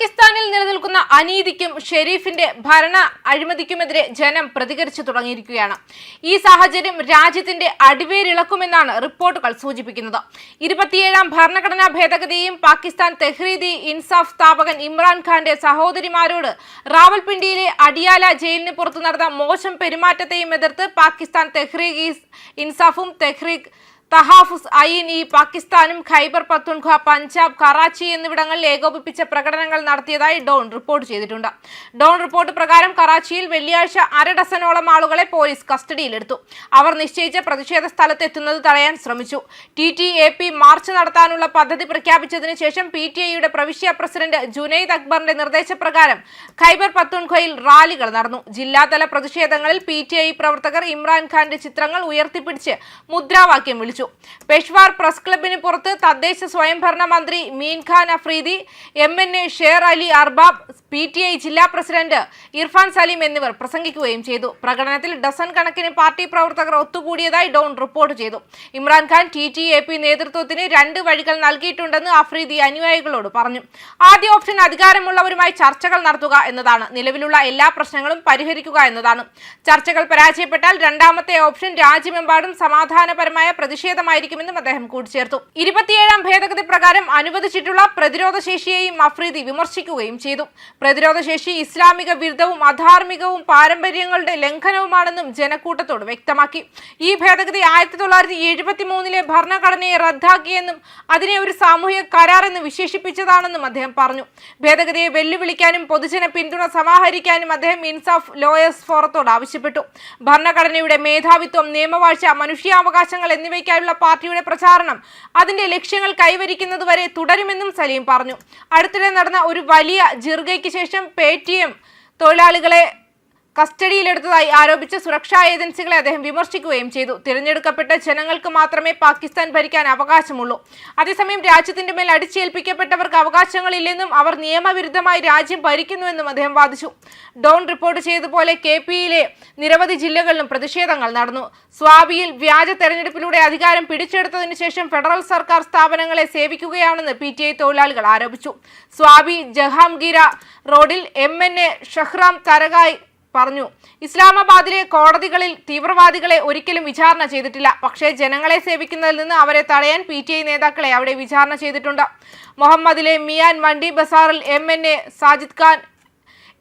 പാകിസ്ഥാനിൽ നിലനിൽക്കുന്ന അനീതിക്കും ഷെരീഫിന്റെ ഭരണ അഴിമതിക്കുമെതിരെ ജനം പ്രതികരിച്ചു തുടങ്ങിയിരിക്കുകയാണ്. ഈ സാഹചര്യം രാജ്യത്തിന്റെ അടിവേരിളക്കുമെന്നാണ് റിപ്പോർട്ടുകൾ സൂചിപ്പിക്കുന്നത്. ഇരുപത്തിയേഴാം ഭരണഘടനാ ഭേദഗതിയും പാകിസ്ഥാൻ തെഹ്രീദി ഇൻസാഫ് സ്ഥാപകൻ ഇമ്രാൻഖാന്റെ സഹോദരിമാരോട് റാവൽപിണ്ടിയിലെ അടിയാല ജയിലിന് പുറത്തു നടന്ന മോശം പെരുമാറ്റത്തെയും എതിർത്ത് പാകിസ്ഥാൻ തെഹ്രീഖ് ഇൻസാഫും തെഹ്രീഖ് തഹാഫുസ് ഐൻ ഇ പാകിസ്ഥാനും ഖൈബർ പത്തുൻഖ പഞ്ചാബ് കറാച്ചി എന്നിവിടങ്ങളിൽ ഏകോപിപ്പിച്ച പ്രകടനങ്ങൾ നടത്തിയതായി ഡോൺ റിപ്പോർട്ട് ചെയ്തിട്ടുണ്ട്. ഡോൺ റിപ്പോർട്ട് പ്രകാരം കറാച്ചിയിൽ വെള്ളിയാഴ്ച അര ഡസനോളം ആളുകളെ പോലീസ് കസ്റ്റഡിയിലെടുത്തു. അവർ നിശ്ചയിച്ച പ്രതിഷേധ സ്ഥലത്ത് എത്തുന്നത് തടയാൻ ശ്രമിച്ചു. T T A P march നടത്താനുള്ള പദ്ധതി പ്രഖ്യാപിച്ചതിന് ശേഷം പി ടി ഐയുടെ പ്രവിശ്യ പ്രസിഡന്റ് ജുനൈദ് അക്ബറിന്റെ നിർദ്ദേശപ്രകാരം ഖൈബർ പത്തുൻഖയിൽ റാലികൾ നടന്നു. ജില്ലാതല പ്രതിഷേധങ്ങളിൽ പി ടി ഐ പ്രവർത്തകർ ഇമ്രാൻഖാന്റെ ചിത്രങ്ങൾ ഉയർത്തിപ്പിടിച്ച് മുദ്രാവാക്യം വിളിച്ചു. പെഷ്വാർ പ്രസ് ക്ലബിന് പുറത്ത് തദ്ദേശ സ്വയംഭരണ മന്ത്രി Meena Khan Afridi M N A Sher Ali Arbab P T I ജില്ലാ പ്രസിഡന്റ് ഇർഫാൻ സലീം എന്നിവർ പ്രസംഗിക്കുകയും ചെയ്തു. പ്രകടനത്തിൽ ഡസൺ കണക്കിന് പാർട്ടി പ്രവർത്തകർ ഒത്തുകൂടിയതായി ഡോൺ റിപ്പോർട്ട് ചെയ്തു. Imran Khan T T A P നേതൃത്വത്തിന് രണ്ട് വഴികൾ നൽകിയിട്ടുണ്ടെന്ന് അഫ്രീദി അനുയായികളോട് പറഞ്ഞു. ആദ്യ ഓപ്ഷൻ അധികാരമുള്ളവരുമായി ചർച്ചകൾ നടത്തുക എന്നതാണ്. നിലവിലുള്ള എല്ലാ പ്രശ്നങ്ങളും പരിഹരിക്കുക എന്നതാണ്. ചർച്ചകൾ പരാജയപ്പെട്ടാൽ രണ്ടാമത്തെ ഓപ്ഷൻ രാജ്യമെമ്പാടും സമാധാനപരമായ പ്രതിഷേധമായിരിക്കുമെന്നും അദ്ദേഹം കൂട്ടിച്ചേർത്തു. ഇരുപത്തിയേഴാം ഭേദഗതി പ്രകാരം അനുവദിച്ചിട്ടുള്ള പ്രതിരോധ ശേഷിയെയും അഫ്രീദി വിമർശിക്കുകയും ചെയ്തു. പ്രതിരോധ ശേഷി ഇസ്ലാമിക വിരുദ്ധവും അധാർമികവും പാരമ്പര്യങ്ങളുടെ ലംഘനവുമാണെന്നും ജനക്കൂട്ടത്തോട് വ്യക്തമാക്കി. ഈ ഭേദഗതി ആയിരത്തി തൊള്ളായിരത്തി എഴുപത്തി മൂന്നിലെ ഭരണഘടനയെ റദ്ദാക്കിയെന്നും അതിനെ ഒരു സാമൂഹിക കരാർ എന്ന് വിശേഷിപ്പിച്ചതാണെന്നും അദ്ദേഹം പറഞ്ഞു. ഭേദഗതിയെ വെല്ലുവിളിക്കാനും പൊതുജന പിന്തുണ സമാഹരിക്കാനും അദ്ദേഹം ഇൻസാഫ് ലോയേഴ്സ് ഫോറത്തോട് ആവശ്യപ്പെട്ടു. ഭരണഘടനയുടെ മേധാവിത്വം നിയമവാഴ്ച മനുഷ്യാവകാശങ്ങൾ എന്നിവയ്ക്കായുള്ള പാർട്ടിയുടെ പ്രചാരണം അതിന്റെ ലക്ഷ്യങ്ങൾ കൈവരിക്കുന്നതുവരെ തുടരുമെന്നും സലീം പറഞ്ഞു. അടുത്തിടെ നടന്ന ഒരു വലിയ ജിർഗയ്ക്ക് ശേഷം പേടിഎം തൊഴിലാളികളെ കസ്റ്റഡിയിലെടുത്തതായി ആരോപിച്ച സുരക്ഷാ ഏജൻസികളെ അദ്ദേഹം വിമർശിക്കുകയും ചെയ്തു. തിരഞ്ഞെടുക്കപ്പെട്ട ജനങ്ങൾക്ക് മാത്രമേ പാകിസ്ഥാൻ ഭരിക്കാൻ അവകാശമുള്ളൂ. അതേസമയം രാജ്യത്തിന്റെ മേൽ അടിച്ചേൽപ്പിക്കപ്പെട്ടവർക്ക് അവകാശങ്ങളില്ലെന്നും അവർ നിയമവിരുദ്ധമായി രാജ്യം ഭരിക്കുന്നുവെന്നും അദ്ദേഹം വാദിച്ചു. ഡോൺ റിപ്പോർട്ട് ചെയ്തതുപോലെ കെ പിയിലെ നിരവധി ജില്ലകളിലും പ്രതിഷേധങ്ങൾ നടന്നു. സ്വാബിയിൽ വ്യാജ തെരഞ്ഞെടുപ്പിലൂടെ അധികാരം പിടിച്ചെടുത്തതിനു ശേഷം ഫെഡറൽ സർക്കാർ സ്ഥാപനങ്ങളെ സേവിക്കുകയാണെന്ന് പി ടി ഐ തൊഴിലാളികൾ ആരോപിച്ചു. സ്വാബി ജഹാംഗീര റോഡിൽ M N A Shahram Tarakai പറഞ്ഞു. ഇസ്ലാമാബാദിലെ കോടതികളിൽ തീവ്രവാദികളെ ഒരിക്കലും വിചാരണ ചെയ്തിട്ടില്ല. പക്ഷേ ജനങ്ങളെ സേവിക്കുന്നതിൽ നിന്ന് അവരെ തടയാൻ പി ടി ഐ നേതാക്കളെ അവിടെ വിചാരണ ചെയ്തിട്ടുണ്ട്. മുഹമ്മദിലെ Mian Mandi ബസാറിൽ M N A Sajid Khan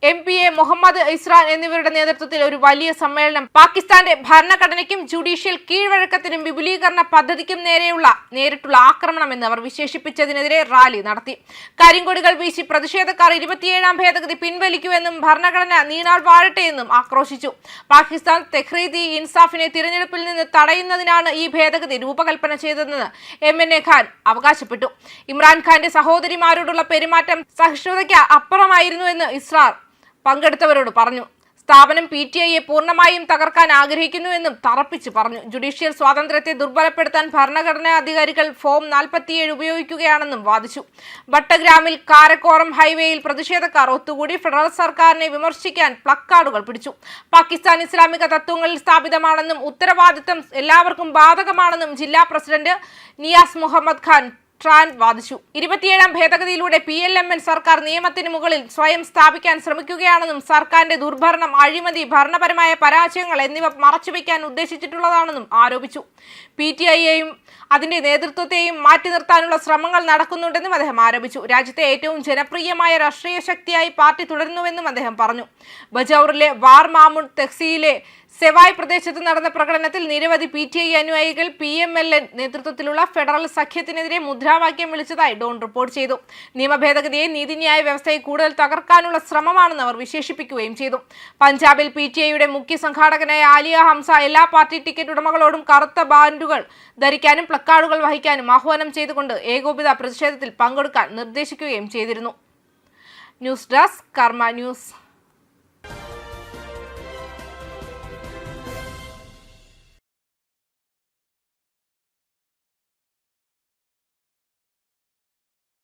M P A Muhammad Israr എന്നിവരുടെ നേതൃത്വത്തിൽ ഒരു വലിയ സമ്മേളനം പാകിസ്ഥാന്റെ ഭരണഘടനയ്ക്കും ജുഡീഷ്യൽ കീഴ്വഴക്കത്തിനും വിപുലീകരണ പദ്ധതിക്കും നേരെയുള്ള നേരിട്ടുള്ള ആക്രമണം എന്ന് അവർ വിശേഷിപ്പിച്ചതിനെതിരെ റാലി നടത്തി. കരിങ്കൊടികൾ വീശി പ്രതിഷേധക്കാർ ഇരുപത്തിയേഴാം ഭേദഗതി പിൻവലിക്കുമെന്നും ഭരണഘടന നീണാൾ വാഴട്ടെ എന്നും ആക്രോശിച്ചു. പാകിസ്ഥാൻ തെഹ്രീദി ഇൻസാഫിനെ തിരഞ്ഞെടുപ്പിൽ നിന്ന് തടയുന്നതിനാണ് ഈ ഭേദഗതി രൂപകൽപ്പന ചെയ്തതെന്ന് എം എൻ എ ഖാൻ അവകാശപ്പെട്ടു. ഇമ്രാൻഖാന്റെ സഹോദരിമാരോടുള്ള പെരുമാറ്റം സഹിഷ്ണുതയ്ക്ക് അപ്പുറമായിരുന്നുവെന്ന് ഇസ്രാർ പങ്കെടുത്തവരോട് പറഞ്ഞു. സ്ഥാപനം പി ടി ഐയെ പൂർണമായും തകർക്കാൻ ആഗ്രഹിക്കുന്നുവെന്നും തറപ്പിച്ചു പറഞ്ഞു. ജുഡീഷ്യൽ സ്വാതന്ത്ര്യത്തെ ദുർബലപ്പെടുത്താൻ ഭരണഘടനാ അധികാരികൾ ഫോം നാൽപ്പത്തിയേഴ് ഉപയോഗിക്കുകയാണെന്നും വാദിച്ചു. ബട്ടഗ്രാമിൽ കാരക്കോറം ഹൈവേയിൽ പ്രതിഷേധക്കാർ ഒത്തുകൂടി ഫെഡറൽ സർക്കാരിനെ വിമർശിക്കാൻ പ്ലക്കാർഡുകൾ പിടിച്ചു. പാകിസ്ഥാൻ ഇസ്ലാമിക തത്വങ്ങളിൽ സ്ഥാപിതമാണെന്നും ഉത്തരവാദിത്തം എല്ലാവർക്കും ബാധകമാണെന്നും ജില്ലാ പ്രസിഡന്റ് നിയാസ് മുഹമ്മദ് ഖാൻ ട്രാൻ വാദിച്ചു. ഇരുപത്തിയേഴാം ഭേദഗതിയിലൂടെ പി എൽ എം എൻ സർക്കാർ നിയമത്തിന് മുകളിൽ സ്വയം സ്ഥാപിക്കാൻ ശ്രമിക്കുകയാണെന്നും സർക്കാരിന്റെ ദുർഭരണം അഴിമതി ഭരണപരമായ പരാജയങ്ങൾ എന്നിവ മറച്ചുവെക്കാൻ ഉദ്ദേശിച്ചിട്ടുള്ളതാണെന്നും ആരോപിച്ചു. പി ടി ഐയെയും അതിന്റെ നേതൃത്വത്തെയും മാറ്റി നിർത്താനുള്ള ശ്രമങ്ങൾ നടക്കുന്നുണ്ടെന്നും അദ്ദേഹം ആരോപിച്ചു. രാജ്യത്തെ ഏറ്റവും ജനപ്രിയമായ രാഷ്ട്രീയ ശക്തിയായി പാർട്ടി തുടരുന്നുവെന്നും അദ്ദേഹം പറഞ്ഞു. ബജൌറിലെ വാർ മാമുൺ തെഹ്സിയിലെ സെവായ് പ്രദേശത്ത് നടന്ന പ്രകടനത്തിൽ നിരവധി പി ടി ഐ അനുയായികൾ പി എം എൽ എൻ നേതൃത്വത്തിലുള്ള ഫെഡറൽ സഖ്യത്തിനെതിരെ മുദ്രാവാക്യം വിളിച്ചതായി ഡോൺ റിപ്പോർട്ട് ചെയ്തു. നിയമഭേദഗതിയെ നീതിന്യായ വ്യവസ്ഥയെ കൂടുതൽ തകർക്കാനുള്ള ശ്രമമാണെന്ന് അവർ വിശേഷിപ്പിക്കുകയും ചെയ്തു. പഞ്ചാബിൽ പി ടി ഐയുടെ മുഖ്യ സംഘാടകനായ ആലിയ ഹംസ എല്ലാ പാർട്ടി ടിക്കറ്റ് ഉടമകളോടും കറുത്ത ബാൻഡുകൾ ധരിക്കാനും പ്ലക്കാർഡുകൾ വഹിക്കാനും ആഹ്വാനം ചെയ്തുകൊണ്ട് ഏകോപിത പ്രതിഷേധത്തിൽ പങ്കെടുക്കാൻ നിർദ്ദേശിക്കുകയും ചെയ്തിരുന്നു. News desk Karma news.